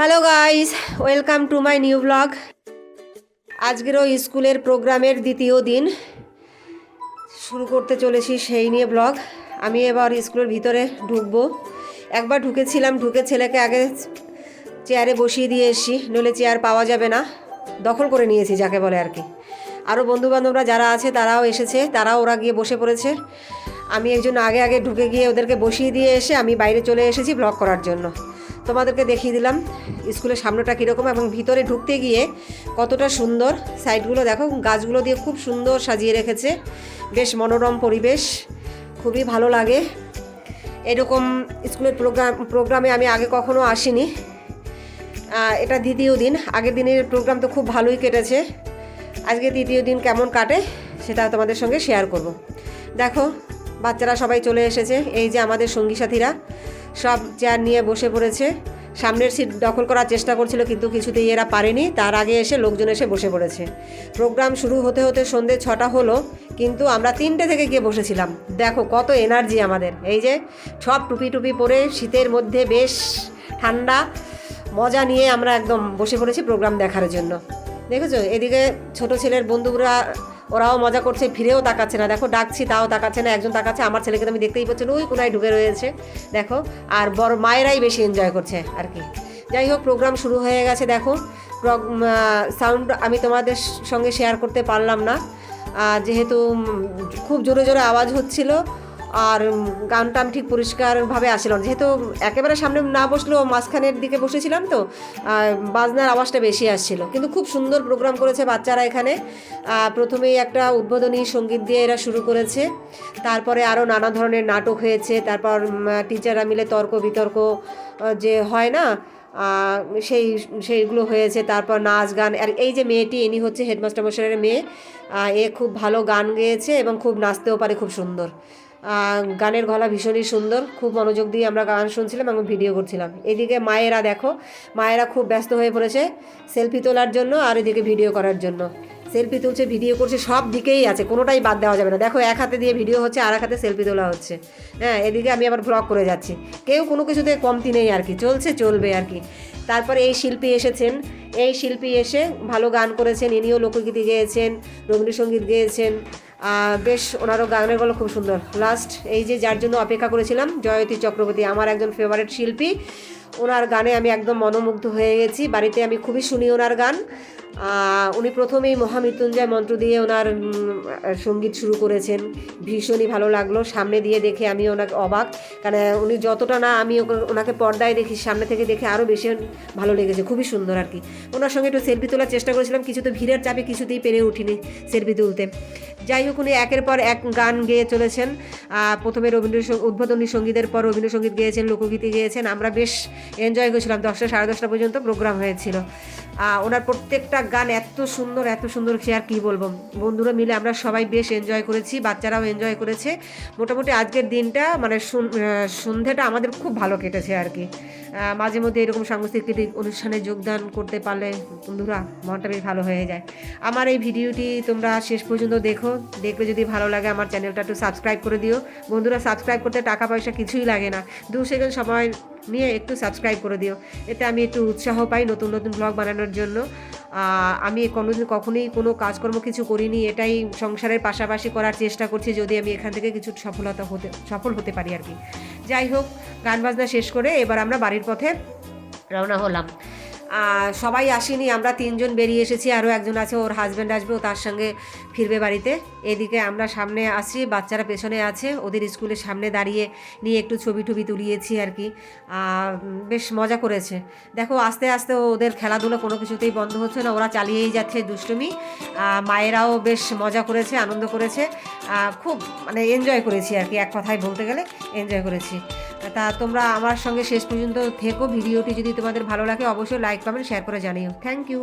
Hello guys welcome to my new blog আজকেরও স্কুলের প্রোগ্রামের দ্বিতীয় দিন। শুরু করতে চলেছি সেই নিয়ে ব্লগ আমি এবার স্কুলের ভিতরে ঢুকবো। একবার ঢুকেছিলাম, ঢুকে ছেলেকে আগে চেয়ারে বসিয়ে দিয়ে এসছি। নইলে চেয়ার পাওয়া যাবে না। দখল করে নিয়েছি, যাকে বলে আর কি। আরও বন্ধুবান্ধবরা যারা আছে, তারাও এসেছে। তারাও ওরা গিয়ে বসে পড়েছে। আমি একজন আগে আগে ঢুকে গিয়ে ওদেরকে বসিয়ে দিয়ে এসে আমি বাইরে চলে এসেছি ব্লগ করার জন্য। তোমাদেরকে দেখিয়ে দিলাম স্কুলের সামনেটা কীরকম এবং ভিতরে ঢুকতে গিয়ে কতটা সুন্দর সাইডগুলো দেখো, গাছগুলো দিয়ে খুব সুন্দর সাজিয়ে রেখেছে। বেশ মনোরম পরিবেশ, খুবই ভালো লাগে। এরকম স্কুলের প্রোগ্রাম, প্রোগ্রামে আমি আগে কখনো আসিনি। এটা দ্বিতীয় দিন, আগের দিনের প্রোগ্রাম তো খুব ভালোই কেটেছে। আজকে তৃতীয় দিন কেমন কাটে সেটা তোমাদের সঙ্গে শেয়ার করব। দেখো, বাচ্চারা সবাই চলে এসেছে, এই যে আমাদের সঙ্গী সাথীরা। সব চেয়ার নিয়ে বসে পড়েছে। সামনের সিট দখল করার চেষ্টা করছিল, কিন্তু কিছুতেই এরা পারেনি। তার আগে এসে লোকজন এসে বসে পড়েছে। প্রোগ্রাম শুরু হতে হতে সন্ধে ছটা হলো, কিন্তু আমরা তিনটে থেকে গিয়ে বসেছিলাম। দেখো কত এনার্জি আমাদের। এই যে, সব টুপি টুপি পরে শীতের মধ্যে বেশ ঠান্ডা। মজা নিয়ে আমরা একদম বসে পড়েছি প্রোগ্রাম দেখার জন্য। দেখেছ? এদিকে ছোট ছেলের বন্ধুরা ওরাও মজা করছে, ফিরেও তাকাচ্ছে না। দেখো, ডাকছি, তাও তাকাচ্ছে না, একজন তাকাচ্ছে, আমার ছেলেকে তো আমি দেখতেই পাচ্ছি ওই কোনায় ঢুকে রয়েছে। দেখো, আর বড় মায়েরাই বেশি এনজয় করছে আর কি। যাই হোক প্রোগ্রাম শুরু হয়ে গেছে, দেখো। সাউন্ড আমি তোমাদের সঙ্গে শেয়ার করতে পারলাম না। যেহেতু খুব জোরে জোরে আওয়াজ হচ্ছিল আর গান টান ঠিক পরিষ্কারভাবে আসছিল না। যেহেতু একেবারে সামনে না বসলেও মাঝখানের দিকে বসেছিলাম তো বাজনার আওয়াজটা বেশি আসছিল। কিন্তু খুব সুন্দর প্রোগ্রাম করেছে বাচ্চারা এখানে। প্রথমেই একটা উদ্বোধনী সংগীত দিয়ে এরা শুরু করেছে। তারপরে আরও নানা ধরনের নাটক হয়েছে। তারপর টিচাররা মিলে তর্ক বিতর্ক যে হয় না সেই, সেইগুলো হয়েছে। তারপর নাচ, গান, আর এই যে মেয়েটি, ইনি হচ্ছে হেডমাস্টার মশাইয়ের মেয়ে এ খুব ভালো গান গেয়েছে এবং খুব নাচতেও পারে, খুব সুন্দর। গানের গলা ভীষণই সুন্দর। খুব মনোযোগ দিয়ে আমরা গান শুনছিলাম এবং ভিডিও করছিলাম। এদিকে মায়েরা দেখো, মায়েরা খুব ব্যস্ত হয়ে পড়েছে সেলফি তোলার জন্য আর এদিকে ভিডিও করার জন্য। সেলফি তুলছে, ভিডিও করছে, সব দিকেই আছে, কোনোটাই বাদ দেওয়া যাবে না। দেখো, এক হাতে দিয়ে ভিডিও হচ্ছে, আর এক হাতে সেলফি তোলা হচ্ছে। হ্যাঁ এদিকে আমি আবার ব্লগ করে যাচ্ছি। কেউ কোনো কিছুতে কমতি নেই আর কি, চলছে, চলবে আর কি। তারপরে এই শিল্পী এসেছেন। এই শিল্পী এসে ভালো গান করেছেন, ইনিও লোকগীতি গেয়েছেন, রবীন্দ্রসঙ্গীত গেয়েছেন। বেশ ওনারও গানের গলা খুব সুন্দর। লাস্ট এই যে যার জন্য অপেক্ষা করেছিলাম, জয়তী চক্রবর্তী, আমার একজন ফেভারিট শিল্পী। ওনার গানে আমি একদম মনোমুগ্ধ হয়ে গেছি। বাড়িতে আমি খুবই শুনি ওনার গান। উনি প্রথমেই মহামৃত্যুঞ্জয় মন্ত্র দিয়ে ওনার সংগীত শুরু করেছেন। ভীষণই ভালো লাগল। সামনে দিয়ে দেখে আমি ওনাকে অবাক। কারণ উনি যতটা না আমি ওনাকে পর্দায় দেখি, সামনে থেকে দেখে আরও বেশি ভালো লেগেছে। খুবই সুন্দর আর কি। ওনার সঙ্গে একটু সেলফি তোলার চেষ্টা করেছিলাম। কিছু তো ভিড়ের চাপে কিছুতেই পেরে উঠিনি সেলফি তুলতে। যাই হোক, উনি একের পর এক গান গেয়ে চলেছেন। প্রথমে রবীন্দ্র উদ্বোধনী সঙ্গীতের পর রবীন্দ্রসঙ্গীত গেয়েছেন, লোকগীতি গেয়েছেন। আমরা বেশ এনজয় করেছিলাম, দশটা সাড়ে দশটা পর্যন্ত প্রোগ্রাম হয়েছিল। ওনার প্রত্যেকটা গান এত সুন্দর এত সুন্দর, সে আর কী বলব? বন্ধুরা মিলে আমরা সবাই বেশ এনজয় করেছি, বাচ্চারাও এনজয় করেছে। মোটামুটি আজকের দিনটা মানে সন্ধ্যাটা আমাদের খুব ভালো কেটেছে আর কি। মাঝে মধ্যে এরকম সাংস্কৃতিক অনুষ্ঠানে যোগদান করতে পারলে বন্ধুরা মনটা বেশ ভালো হয়ে যায়। আমার এই ভিডিওটি তোমরা শেষ পর্যন্ত দেখো। দেখলে যদি ভালো লাগে আমার চ্যানেলটা একটু সাবস্ক্রাইব করে দিও। বন্ধুরা সাবস্ক্রাইব করতে টাকা পয়সা কিছুই লাগে না। দু সেকেন্ড সময় নিয়ে একটু সাবস্ক্রাইব করে দিও। এতে আমি একটু উৎসাহ পাই নতুন নতুন ব্লগ বানানোর জন্য। আমি কোনোদিন কখনোই কোনো কাজকর্ম কিছু করিনি, এটাই সংসারের পাশাপাশি করার চেষ্টা করছি যদি আমি এখান থেকে কিছু সফলতা হতে, সফল হতে পারি আর কি। যাই হোক, গান বাজনা শেষ করে এবার আমরা বাড়ির পথে রওনা হলাম। সবাই আসেনি, আমরা তিনজন বেরিয়ে এসেছি, আরও একজন আছে, ওর হাজব্যান্ড আসবে, ও তার সঙ্গে ফিরবে বাড়িতে। এদিকে আমরা সামনে আসছি, বাচ্চারা পেছনে আছে, ওদের স্কুলের সামনে দাঁড়িয়ে নিয়ে একটু ছবি টবি তুলিয়েছি আর কি। বেশ মজা করেছে। দেখো, আস্তে আস্তে ওদের খেলাধুলো কোনো কিছুতেই বন্ধ হচ্ছে না, ওরা চালিয়েই যাচ্ছে দুষ্টুমি। মায়েরাও বেশ মজা করেছে, আনন্দ করেছে। খুব মানে এনজয় করেছি আর কি, এক কথায় বলতে গেলে এনজয় করেছি। তা তোমরা আমার সঙ্গে শেষ পর্যন্ত থেকো। ভিডিওটি যদি তোমাদের ভালো লাগে, অবশ্যই লাইক কমেন্ট শেয়ার করে জানিও। Thank you